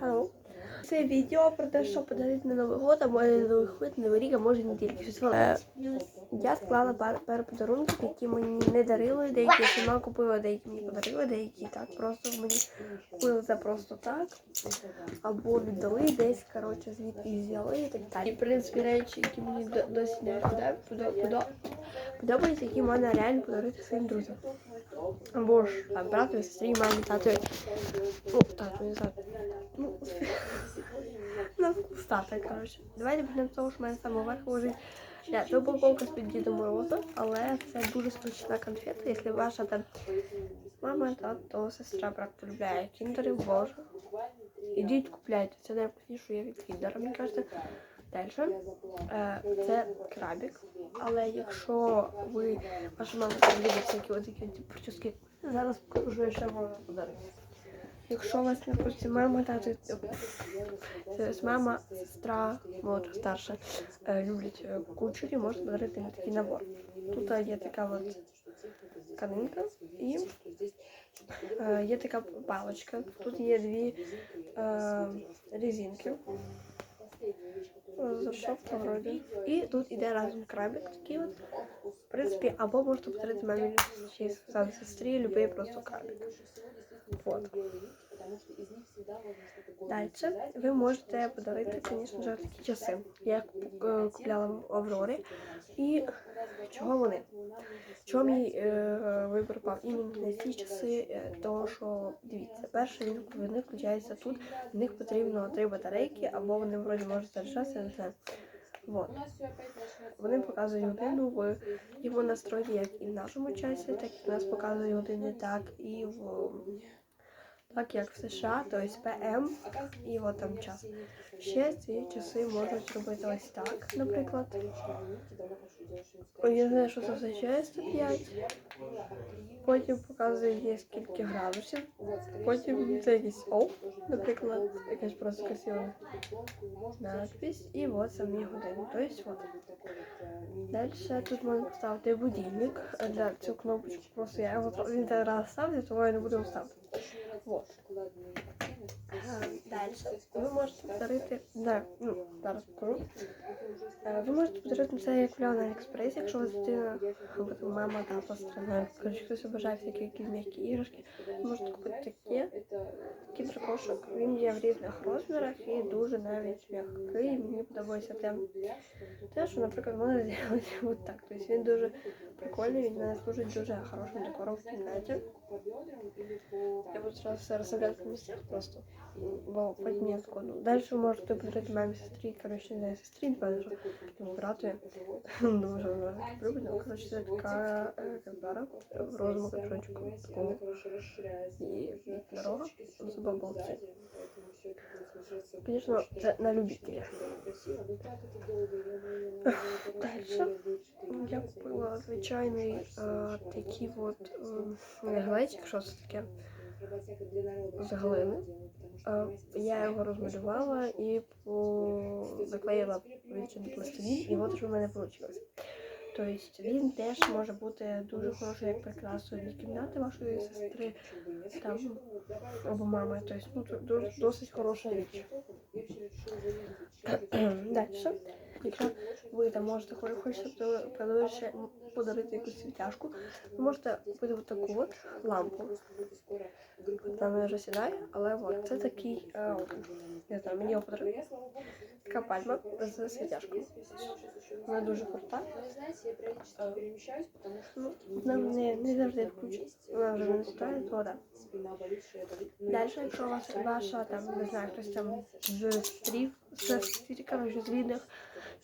Hello. Це відео про те, що подарити на Новий год, або на Новий на Новий рік, а може не тільки щось велике. Я склала пар, пару подарунків, які мені не дарили, деякі сама купила, деякі мені подарили, деякі так просто мені купили за просто так. Або віддали десь, коротше, звідки взяли і так далі. І, в принципі, речі, які мені досі не подо- подо- подо- подобаються, які можна реально подарити своїм друзям. Або ж там брату, сестрі, мамі, татові. Ну, тату, не знаю. Ну, на вкус тата, коротше. Давайте почнемо з того, що в мене саме лежить. Да, це упаковка з-під Діда Мороза, але це дуже смачна конфета, якщо ваша там мама, тато, сестра, брат полюбляє кіндери, боже. Ідіть купляйте, це найвкусніше є від кіндера, мені кажеться. Далі. Е, це крабік. Але якщо ви, ваша мама любить такі от прически, зараз покажу, що можна подарити. Якщо у вас не хочеться мама, тато, тобто мама, сестра, молодша, старша, е, люблять е, кучері, можна подарити їм такий набор. Тут е, є така от тканинка і е, є така паличка. Тут є дві е, резинки. Зашовка вроді. І тут іде разом крабик такий от. В принципі, або можете подарити мамі чи сам сестрі, любий просто крабик. Вот. Далі ви можете подарити, звісно такі часи. Я купляла в Аврорі. І чого вони? Чого мій е, вибір пав іменно на ці часи? Того, що дивіться, перше він вони включаються тут. В них потрібно три батарейки, або вони вроді можуть заряджатися, не знаю. Вот. Вони показують годину в його настрої, як і в нашому часі, так і в нас показують години, так і в так як в США, тобто ПМ і от там час. Ще ці часи можуть робити ось так, наприклад. Я знаю, що це означає 105. Потім показує є скільки градусів. Потім це якийсь оф, наприклад, якась просто красива надпись. І от самі години. Тобто от. Далі тут можна поставити будильник. Для цю кнопочку просто я його він раз ставлю, тому я не буду ставити. Вот. Далі. Ви можете подарити, да, ну, зараз покажу. Ви можете подарити це як на Аліекспресі, якщо у вас дитина, мама, тато, страна, коротше, хтось обожає всякі якісь м'які іграшки, ви можете купити таке, такий дракошок. Він є в різних розмірах і дуже навіть м'який. Мені подобається прям те, що, наприклад, можна зробити от так. Тобто він дуже прикольний, він мене служить дуже хорошим декором в кімнаті. Я буду зараз все розставляти по місцях просто, бо складу. Далі ви можете подарити мамі сестрі, коротше, не сестрі, йому брату. Що вона так любить. Ну, коротше, це така е, капара в розовому капюшончику такому. І дорога з бабулки. Звісно, це на любителя. Далі я купила звичайний е, такий от е, глечик, що це таке з глини. Я його розмалювала і по... заклеїла відчинний пластилін, і от що в мене вийшло. Тобто він теж може бути дуже хороший як прикрасою від кімнати вашої сестри там, або мами. Тобто ну, досить хороша річ. Далі. Якщо ви там можете хо- хочете подарити якусь світяшку, ви можете купити от таку от лампу. Там вона вже сідає, але от це такий, е, не знаю, мені його подарили. Така пальма з світяшкою. Вона дуже крута. Ну, вона не, не завжди включена. Вона вже не сідає, то да. Далі, якщо вас ваша там, не знаю, хтось там з стрів, стріками, з рідних,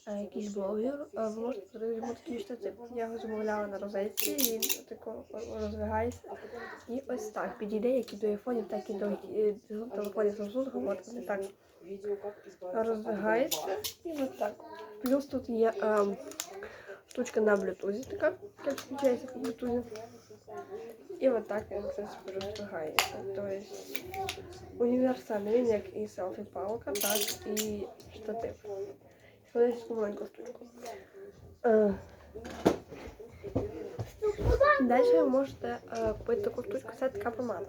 е, якийсь блогер, е, ви можете подарувати йому такий штатив. Я його замовляла на розетці, він тако роздвигається. І ось так підійде, як і до айфонів, так і до е, телефонів Samsung, от вони так роздвигається і от так. Плюс тут є е, штучка на блютузі така, як включається по блютузі. І так він, в принципі, роздвигається. Тобто універсальний він як і селфі-палка, так і штатив. Таку маленьку штучку. Е, Далі ви можете е, купити таку штучку, це така помада.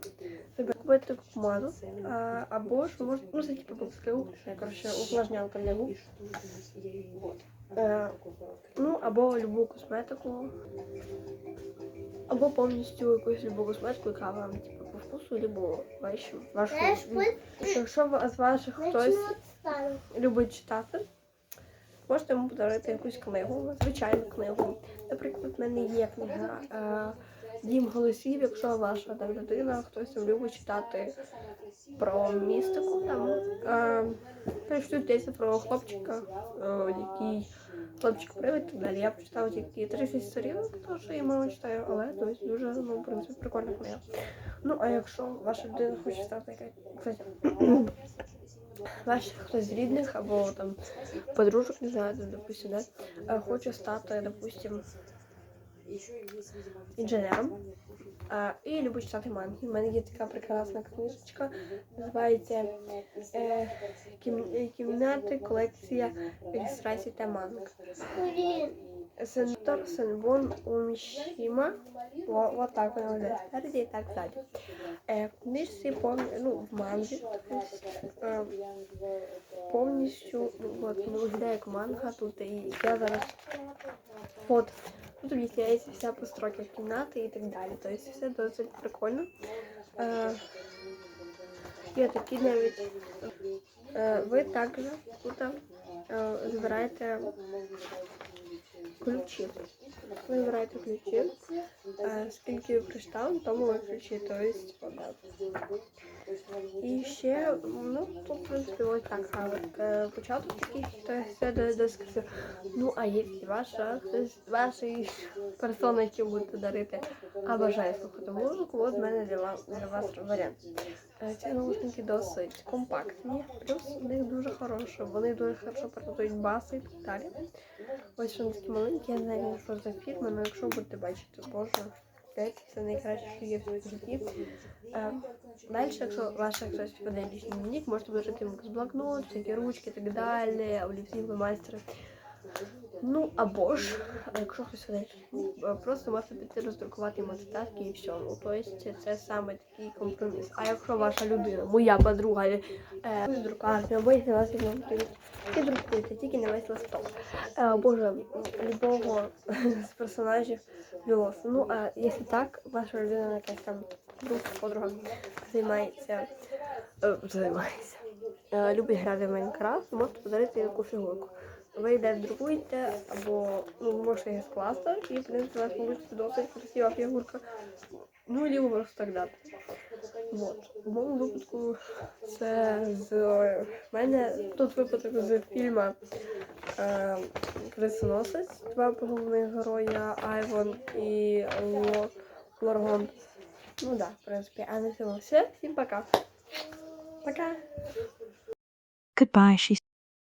Купити таку помаду. А, або ж ви можете, ну це типу бокскрил, коротше увлажнялка для губ. Е, ну, або любу косметику. Або повністю якусь любу косметику, яка вам типу, по вкусу, або вашу, вашу. Якщо з ваших хтось любить читати, можете йому подарувати якусь книгу, звичайну книгу. Наприклад, в мене є книга е, Дім голосів, якщо ваша там людина, хтось там любить читати про містику, там е, прочитаю десь про хлопчика, е, який хлопчик привид далі. Я прочитала тільки 30 сторінок, тому що я мало читаю, але то есть, дуже ну, в принципі, прикольна книга. Ну, а якщо ваша людина хоче стати якась, ваш хтось з рідних або там подружок, не знаю, допустим, да, е, хоче стати, допустим, інженером. А, і любить читати манги. У мене є така прекрасна книжечка, називається е, кім, Кімнати, колекція ілюстрацій та манг. Сенатор Сенбон Умішіма. Во- Вот так вона виглядає спереді і так ззаді. Е, книжці повні, ну, в манзі, е, повністю, ну, от, ну, виглядає як манга, тут і я зараз от, тут об'ясняється вся постройка кімнати і так далі. Тобто все досить прикольно. Е, є такі навіть, е, ви також тут е, збираєте ключі. Ви збираєте ключі. Е, скільки прочитали, тому ви ключі. Тобто. І ще, ну, тут, в принципі, ось так саме. Початок такий, то є все до, до. Ну, а якщо ваша, ваші персони, які будете дарити, а бажає слухати музику, от в мене для вас, для вас варіант. Е, Ці наушники досить компактні, плюс в них дуже хороше, вони дуже хорошо передають баси і так далі. Ось вони такі маленькі, я не знаю, що за фірма, але якщо будете бачити, боже, геть, це найкраще, що є в житті. Е, Далі, якщо ваша хтось веде лічний дневник, можете вложити якийсь блокнот, всякі ручки і так далі, олівці, майстри. Ну або ж, якщо хтось веде просто можете піти роздрукувати йому і все. Ну, тобто це саме такий компроміс. А якщо ваша людина, моя подруга, е, з друкарня, або якщо вас і друкуйте, тільки не весь листок. Е, Боже, любого з персонажів Білос. Ну, а якщо так, ваша людина якась там друг, подруга займається, е, займається, е, любить грати в Майнкрафт, можете подарити яку фігурку. Ви йдете друкуєте, або ну, можете її скласти, і в принципі у вас буде досить красива фігурка. Ну, либо просто так дати. Вот. В моєму випадку це з мене тут випадок з фільму е, Крисоносець, два головних героя Айвон і Ло- Лоргон. Ну да, в принципі, а на цьому все. Всім пока. Пока. Goodbye, she